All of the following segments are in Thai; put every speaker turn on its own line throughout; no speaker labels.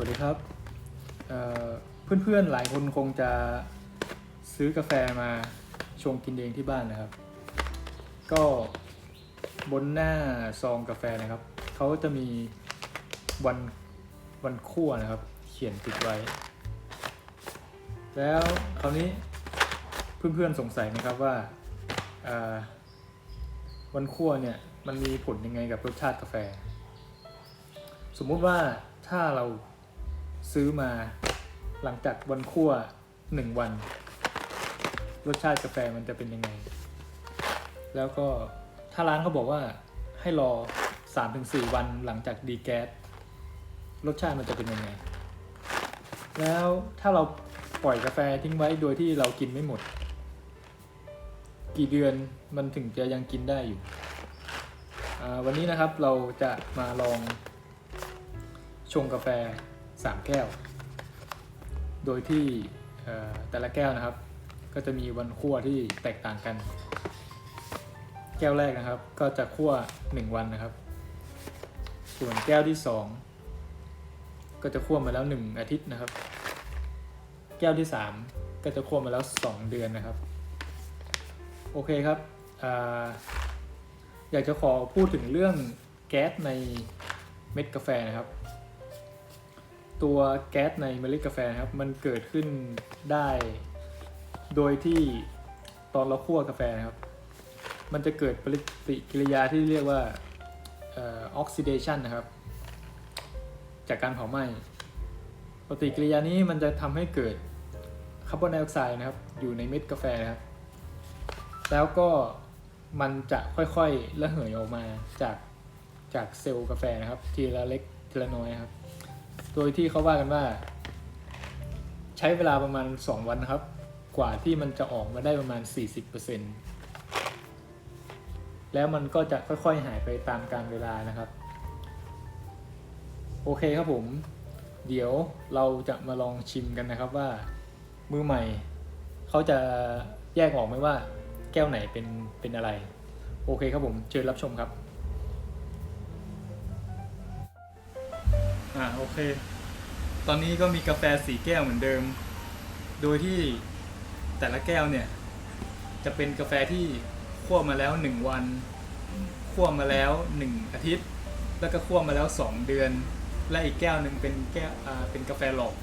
วัสดีครับเเพื่อนๆหลายคนคงจะซื้อกาแฟมาชงกินเองที่บ้านนะครับ ก็บนหน้าซองกาแฟนะครับ เขาจะมีวันวันคั่วนะครับ เขียนติดไว้ แล้วคราวนี้เพื่อนๆสงสัยไหมครับว่าวันคั่วเนี่ยมันมีผลยังไงกับรสชาติกาแฟ สมมุติว่าถ้าเรา ซื้อมาหลังจากวันคั่วหนึ่งวัน รสชาติกาแฟมันจะเป็นยังไง แล้วก็ถ้าร้านเขาบอกว่าให้รอ 3-4 วันหลังจากดีแก๊สรสชาติมันจะเป็นยังไง แล้วถ้าเราปล่อยกาแฟทิ้งไว้โดยที่เรากินไม่หมด กี่เดือนมันถึงจะยังกินได้อยู่ วันนี้นะครับเราจะมาลองชงกาแฟ 3 แก้ว โดยที่แต่ละแก้วนะครับ ก็จะมีวันคั่วที่แตกต่างกัน แก้วแรกนะครับ ก็จะคั่ว 1 วันนะครับ ส่วนแก้วที่ 2 ก็จะคั่วมาแล้ว 1 อาทิตย์นะครับ แก้วที่ 3 ก็จะคั่วมาแล้ว 2 เดือนนะครับ โอเคครับออยากจะขอพูดถึงเรื่องแก๊สในเม็ดกาแฟนะครับ ตัวแก๊สในเมล็ดกาแฟครับ มันเกิดขึ้นได้ โดยที่ตอนเราคั่วกาแฟครับ มันจะเกิดปฏิกิริยาที่เรียกว่าออกซิเดชันนะครับ จากการเผาไหม้ปฏิกิริยานี้มันจะทำให้เกิดคาร์บอนไดออกไซด์นะครับ อยู่ในเม็ดกาแฟนะครับ แล้วก็มันจะค่อยๆระเหยออกมาจากจากเซลล์กาแฟนะครับ ทีละเล็กทีละน้อยครับ โดยที่เขาว่ากันว่า ใช้เวลาประมาณ 2 วันนะครับ กว่าที่มันจะออกมาได้ประมาณ 40%แล้วมันก็จะค่อยๆหายไปตามการเวลานะครับ โอเคครับผม เดี๋ยวเราจะมาลองชิมกันนะครับว่ามือใหม่ เขาจะแยกออกไหมว่า แก้วไหนเป็นเป็นอะไร โอเคครับผม เชิญรับชมครับ อ่าโอเค ตอนนี้ก็มีกาแฟสีแก้วเหมือนเดิม โดยที่แต่ละแก้วเนี่ย จะเป็นกาแฟที่คั่วมาแล้ว1วันคั่วมาแล้ว1อาทิตย์ แล้วก็คั่วมาแล้ว2เดือน และอีกแก้วหนึ่งเป็นแก้วอ่าเป็นกาแฟหลอก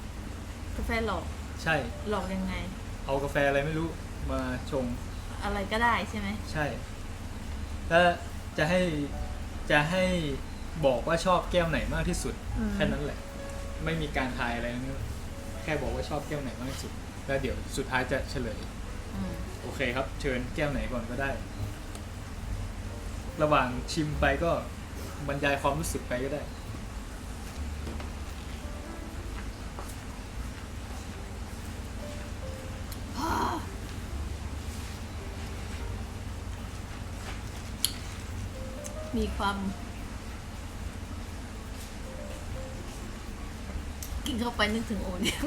กาแฟหลอก
ใช่
หลอกยังไง
เอากาแฟอะไรไม่รู้มาชง
อะไรก็ได้ใช่ไหม
ใช่ถ้าจะให้จะให้ บอกว่าชอบแก้วไหนมากที่สุด
อืม
แค่นั้นแหละ ไม่มีการทายอะไรนะแค่บอกว่าชอบแก้วไหนมากที่สุด แล้วเดี๋ยวสุดท้ายจะเฉลย
อืม
โอเคครับ เชิญแก้วไหนก่อนก็ได้ ระหว่างชิมไปก็บรรยายความรู้สึกไปก็ได้
มีความ กินเข้าไปนึกถึงโอเลี้ยง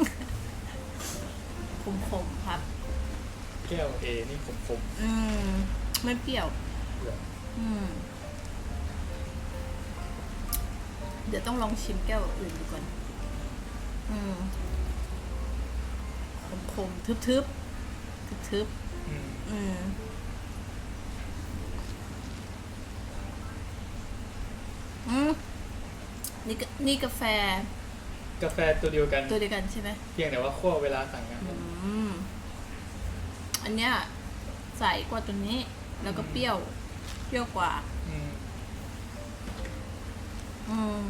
ขมๆครับ
แก้วเอนี่ขม
อืม ไม่เปรี้ยว
ๆเผื่อ
อืม เดี๋ยวต้องลองชิมแก้วอื่นดูก่อน อืม ขมๆทึบๆ ทึบ
อืม
ๆอืม อืม นี่ก็นี่กาแฟ
กาแฟตัวเดียวกัน
ตัวเดียวกันใช่ไหม
เพียงแต่ว่าคั่วเวลาต่างกัน
อืมอันเนี้ยใสกว่าตัวนี้ แล้วก็เปรี้ยว เปรี้ยวกว่า
อืม
อืม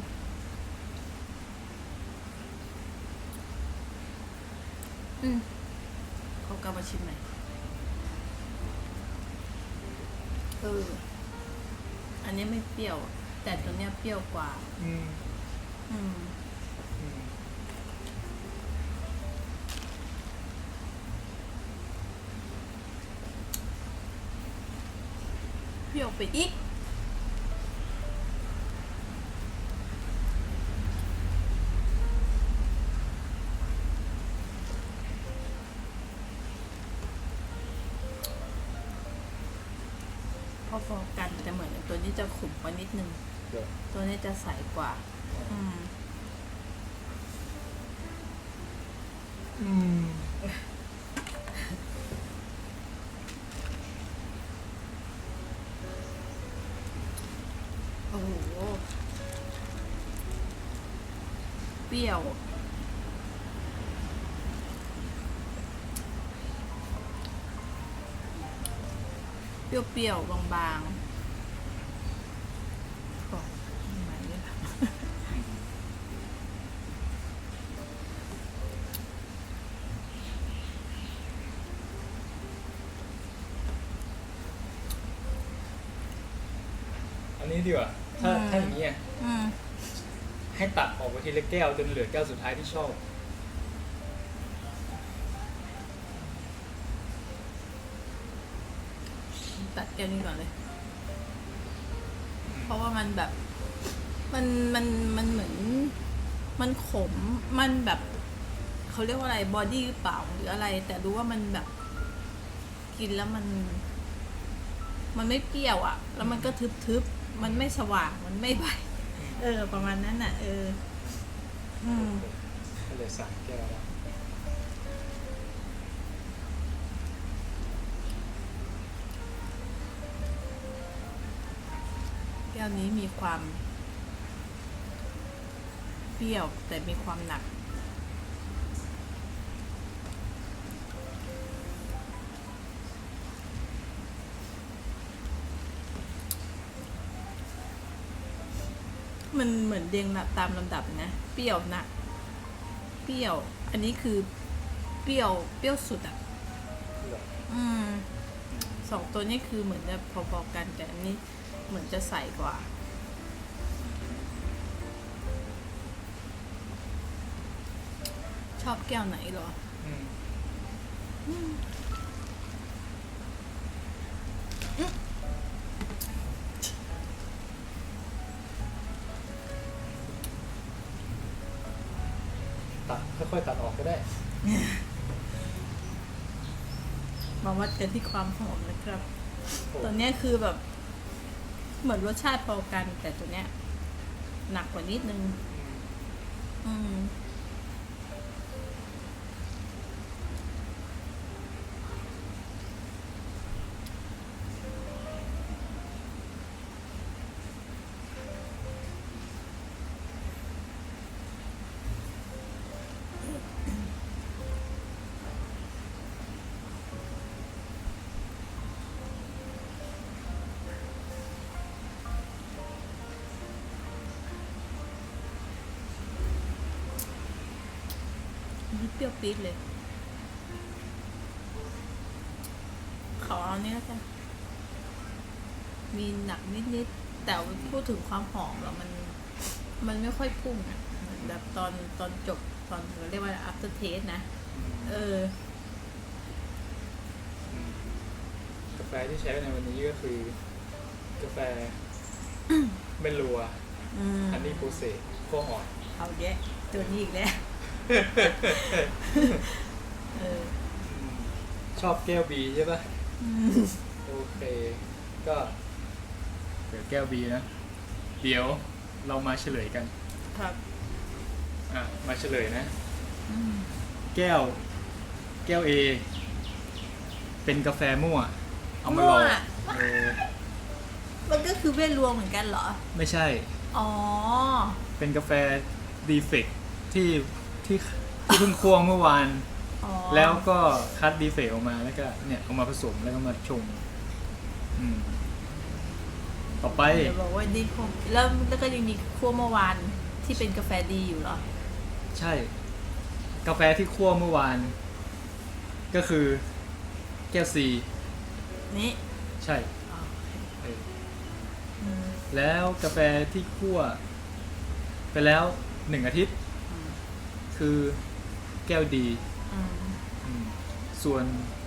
อืมเขากลับมาชิมหน่อยเอออันนี้ไม่เปรี้ยว แต่ตัวเนี้ยเปรี้ยวกว่า
อืม
อืม รี้ยวไปอีก พอๆกันแต่เหมือนตัวนี้จะขมกว่านิดนึง
เดี๋ยว
ตัวนี้จะใสกว่า อืม
อืม
รี้ยวเปรี้ยวๆบางๆก่อนทำไมเนี่ย
อันนี้ดีกว่าถ้าถ้าอย่างนี้ย
อืม
ให้ตัดออกไปทีละแก้วจนเหลือแก้วสุดท้ายที่ชอบ
ตัดแก้วนี้ก่อนเลย เพราะว่ามันแบบ มันมันมันเหมือน มันขมมันแบบเขาเรียกว่าอะไรบอดี้หรือเปล่าหรืออะไร แต่รู้ว่ามันแบบ กินแล้วมัน มันไม่เปรี้ยวอะ่ะ แล้วมันก็ทึบๆมันไม่สว่างมันไม่ใบ เออ ประมาณนั้นอะ เออ อืม
ก็เลยสามแก้วแล้ว
แก้วนี้มีความ เปรี้ยวแต่มีความหนัก มันเหมือนเรียงตามลำดับนะเปรี้ยวหนักเปรี้ยว อันนี้คือเปรี้ยวเปรี้ยวสุดอะอืมสองตัวนี้คือเหมือนจะพอๆกันแต่อันนี้เหมือนจะใสกว่าชอบแก้วไหนเหรอ
อืม ค่อยๆตัดออกก็ได้
มาวัดกันที่ความหอมนะครับ
โอ้
ตัวเนี้ยคือแบบ เหมือนรสชาติพอกัน แต่ตัวเนี้ย หนักกว่านิดนึง อืม เปรี้ยวปี๊ดเลย ขอเอาเนี้ยกันมีหนักนิดๆแต่ว่าพูดถึงความหอมแล้วมัน มันไม่ค่อยพุ่งอะเหมือนแบบตอนตอนจบตอนเราเรียกว่า after taste นะ เออ
กาแฟที่ใช้ในวันนี้ก็คือ กาแฟเมลัว
อืม
อันนี้โปรเซสขั้วอ่อน
เอาแยะตัวนี้อีกแล้ว เออ
ชอบแก้วบีใช่ปะ
อืม
โอเค ก็ เดี๋ยวแก้วบีนะ เดี๋ยวเรามาเฉลยกัน
ครับ
อะ มาเฉลยนะ
อืม
แก้ว แก้ว A เป็นกาแฟมั่ว เอามาหลอกเออ
มันก็คือเวทรวมเหมือนกันเหรอ
ไม่ใช่
อ๋อ
เป็นกาแฟดีเฟกที่ ที่ที่เพิ่งคั่วเมื่อวาน
อ๋อ
แล้วก็คัดดีเฟกออกมาแล้วก็เนี่ยเอามาผสมแล้วก็มาชงอืม ต่อไป
เดี๋ยวบอกว่าดีคงแล้วแล้วก็ยังมีคั่วเมื่อวานที่เป็นกาแฟดีอยู่เหรอ
ใช่ กาแฟที่คั่วเมื่อวาน ก็คือแก้วซี
นี่
ใช่
อ๋อ
เออ
อืม
แล้วกาแฟที่คั่ว ไปแล้วหนึ่งอาทิตย์
อืม
คือแก้วดี
อืม
อืมส่วน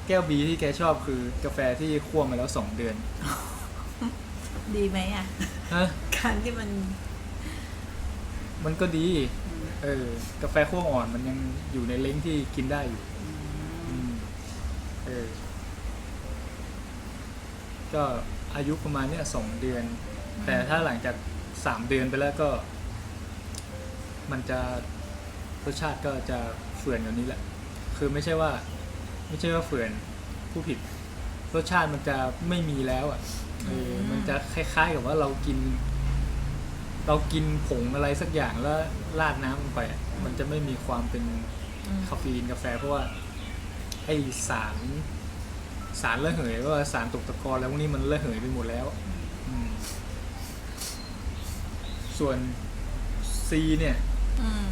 แก้วบีที่แกชอบคือกาแฟที่คั่วมาแล้วสองเดือน
ดีไหมอะ
ฮะ
การที่มัน
มันก็ดี เออ กาแฟคั่วอ่อนมันยังอยู่ในเล้งที่กินได้อยู่อืมเออ ก็อายุประมาณเนี้ยสองเดือน แต่ถ้าหลังจากสามเดือนไปแล้วก็ มันจะ รสชาติก็จะเฟื่อนกว่านี้แหละ คือไม่ใช่ว่า ไม่ใช่ว่าเฝื่อนผู้ผิด รสชาติมันจะไม่มีแล้วอะเออมันจะคล้าย ๆ กับว่าเรากิน เรากินผงอะไรสักอย่างแล้วราดน้ำลงไปอะมันจะไม่มีความเป็น
อืม
คาเฟอีนกาแฟเพราะว่าไอสาร สารระเหยว่าสารตกตะกอนแล้วพวกนี้มันระเหยไปหมดแล้ว อืม ส่วน C เนี่ย
อืม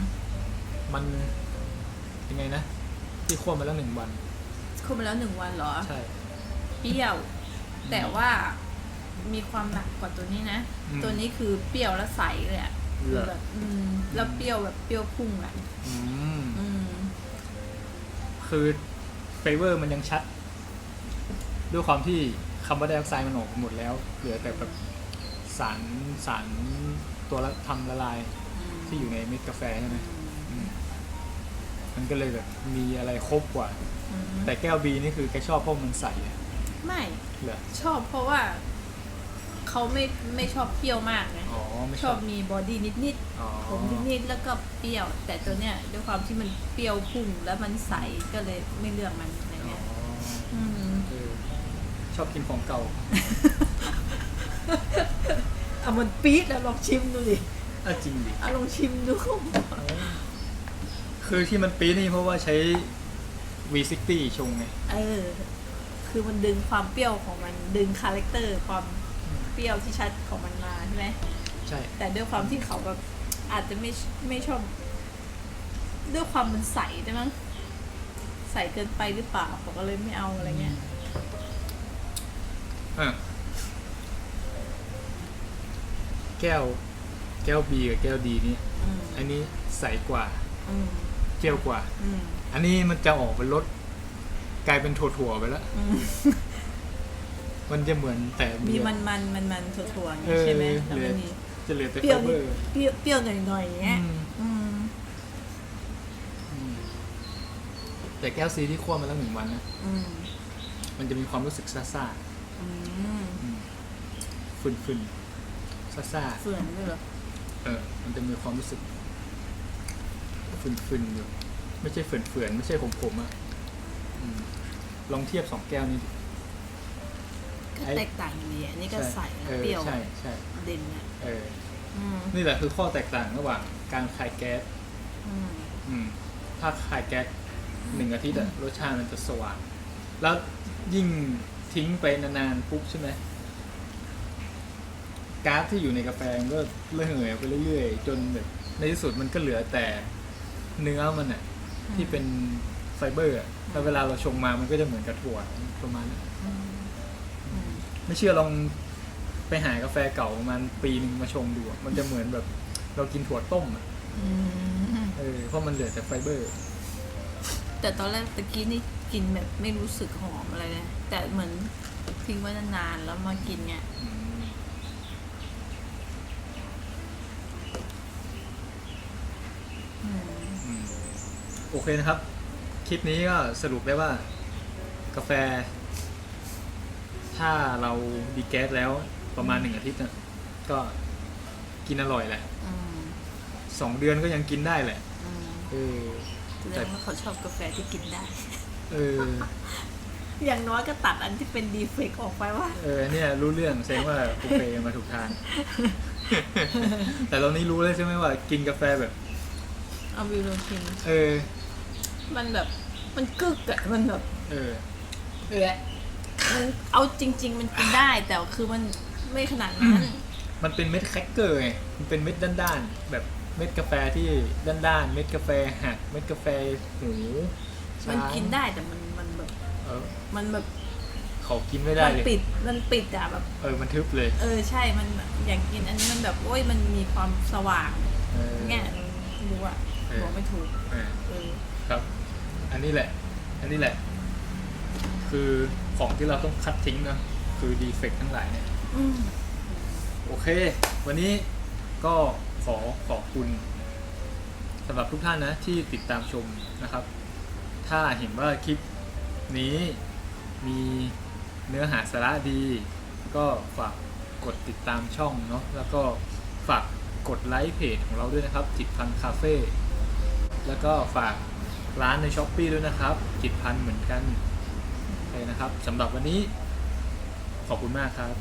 มันยังไงนะ ที่คั่วมาแล้วหนึ่งวัน
คุมไปแล้วหนึ่งวันเหรอ
ใช่
เปรี้ยว แต่ว่ามีความหนักกว่าตัวนี้นะ
อืม
ตัวนี้คือเปรี้ยวแล้วใสเลยอะ
เหรอ
คือแบบอืมแล้วเปรี้ยวแบบเปรี้ยวพุ่งอะ
อืม
อืม
คือเฟเวอร์มันยังชัด ด้วยความที่คาร์บอนไดออกไซด์มันออกหมดแล้ว เหลือแต่แบบสารสารตัวละทำละลายที่อยู่ในเม็ดกาแฟใช่ไหมอืม มันก็เลยแบบมีอะไรครบกว่า
อืม
แต่แก้วบีนี่คือแกชอบเพราะมันใสอะ
ไม่
เหรอ
ชอบเพราะว่า เขาไม่ไม่ชอบเปรี้ยวมากไง
อ๋อไม่
ช
ช
อ
อ
บบมีบอดี้นิด
อ๋อ
ๆผมนิดๆแล้วก็เปรี้ยว แต่ตัวเนี้ยด้วยความที่มันเปรี้ยวพุ่งแล้วมันใสก็เลยไม่เลือกมันอะไร
อ๋อ
เงี้ยอืม
เออชอบกินของเก่า
เอามันปี๊ดแล้วลองชิมดูดิ
อะจริงดิ
เอาลองชิมดู
คือที่มันปี๊ดนี่เพราะว่าใช้ V60 ชงไง
เออ คือมันดึงความเปรี้ยวของมันดึงคาแรคเตอร์ความเปรี้ยวที่ชัดของมันมาใช่ไหม
ใช่
แต่ด้วยความที่เขาแบบอาจจะไม่ไม่ชอบ ด้วยความมันใสด้วยมั้งใสเกินไปหรือเปล่าผมก็เลยไม่เอาอะไรเงี้ย
อะแก้ว แก้ว B กับแก้ว D นี่
อืม
อันนี้ใสกว่า
อืม
เจียวกว่า
อืม
อันนี้มันจะออกเป็นรสกลายเป็นถั่วๆไปแล้ว
อืม
มันจะเหมือนแต่
มีมันมันมันมันๆถั่วๆอย่าง
เอ
งี้
อ
ใช่ไหม
เห
แล้ว
ลื
มั
อน
มี
จะเหลือแต่
เปรี้
ไฟ
ยว
เบ
นิ
อ
ด
ร์
เปรี้ยวเปรี้ยวหน่อยหน่อยๆอย่างเงี้ย
อืม
อืม
อืมแต่แก้วซีที่คั่วมาแล้วหนึ่งวันนะ
อืม
มันจะมีความรู้สึกซ่า
อืม
ๆฝืนฝืนๆซ่า
เฟื่อนด้วยเหรอ
ๆเออ มันจะมีความรู้สึก ฝืนฝืนๆอยู่ ไม่ใช่ฝืนฝืนๆไม่ใช่ขมขมๆอะอืมลองเทียบสองแก้วนี้
ก็
ไอ้
แตกต่างอยู่ดีอันนี้ก็ใสแล้ว
ออ
เปรี้ยว
ใช่ใช่
เด่นอะ
เออ
อืม
นี่แหละคือข้อแตกต่างระหว่างการคายแก๊ส
อืม
อืม ถ้าคายแก๊สหนึ่งอาทิตย์อะรสชาติมันจะสว่าง แล้วยิ่งทิ้งไปนานๆปุ๊บใช่ไหมก๊าซที่อยู่ในกาแฟมันก็ระเหยออกไปเรื่อยๆ จนแบบในที่สุดมันก็เหลือแต่ เนื้อมันอะที่เป็นไฟเบอร์อะแล้วเวลาเราชงมามันก็จะเหมือนกับถั่วประมาณนั้น
อืมอืม
ไม่เชื่อลองไปหากาแฟเก่าประมาณปีหนึ่งมาชงดูอะมันจะเหมือนแบบ เรากินถั่วต้มอะ
อืม
เออเพราะมันเหลือแต่ไฟเบอร์
แต่ตอนแรกตะกี้นี่กินแบบไม่รู้สึกหอมอะไรเลยแต่เหมือนทิ้งไว้นานๆแล้วมากินเนี่ย
อืม
อืม
อืม โอเคนะครับ คลิปนี้ก็สรุปได้ว่า กาแฟ ถ้าเราดีแก๊สแล้วประมาณหนึ่งอาทิตย์นะก็กินอร่อยแหละ
อืม
สองเดือนก็ยังกินได้แหละ
อืม
เออ
แสดงว่าเขาชอบกาแฟที่กินได้
เออ
อย่างน้อยก็ตัดอันที่เป็นดีเฟกต์ออกไปว่า
เออเนี่ยรู้เรื่องแสดงว่าโอเคมาถูกทาง แต่ตอนนี้รู้แล้วใช่ไหมว่า กินกาแฟแบบ
เอาวิวลองชิม
เออ
มันแบบมันกึกอะมันแบบ
เออ
เออมันเอาจริง ๆ มันกินได้แต่คือมันไม่ขนาดนั้น
มันเป็นเม็ดแครกเกอร์ไงมันเป็นเม็ดด้านๆ แบบเม็ดกาแฟที่ด้านๆ เม็ดกาแฟหัก เม็ดกาแฟหูช้าง
มันกินได้แต่มันมันแบบ
เออ
มันแบบ
เขากินไม่ได้
มัน
เลย
ปิดมันปิดอะแบบ
เออ มันทึบเลย
เออใช่มันแบบอย่างกินอันนี้มันแบบโอ้ยมันมีความสว่าง
เออ
เนี่ยไม่รู้อะ
เออ
บอกไม่ถูก
เออ
เออ
ครับ อันนี้แหละ อันนี้แหละ คือของที่เราต้องคัดทิ้งนะคือดีเฟกทั้งหลายเนี่ย
อืม
โอเค วันนี้ก็ขอขอบคุณสำหรับทุกท่านนะที่ติดตามชมนะครับ ถ้าเห็นว่าคลิปนี้มีเนื้อหาสาระดี ก็ฝากกดติดตามช่องเนาะแล้วก็ฝากกดไลค์เพจของเราด้วยนะครับจิตพันคาเฟ่ แล้วก็ฝากร้านในช้อปปีด้วยนะครับ จิตพันเหมือนกันโอเคนะครับสำหรับวันนี้ขอบคุณมากครับ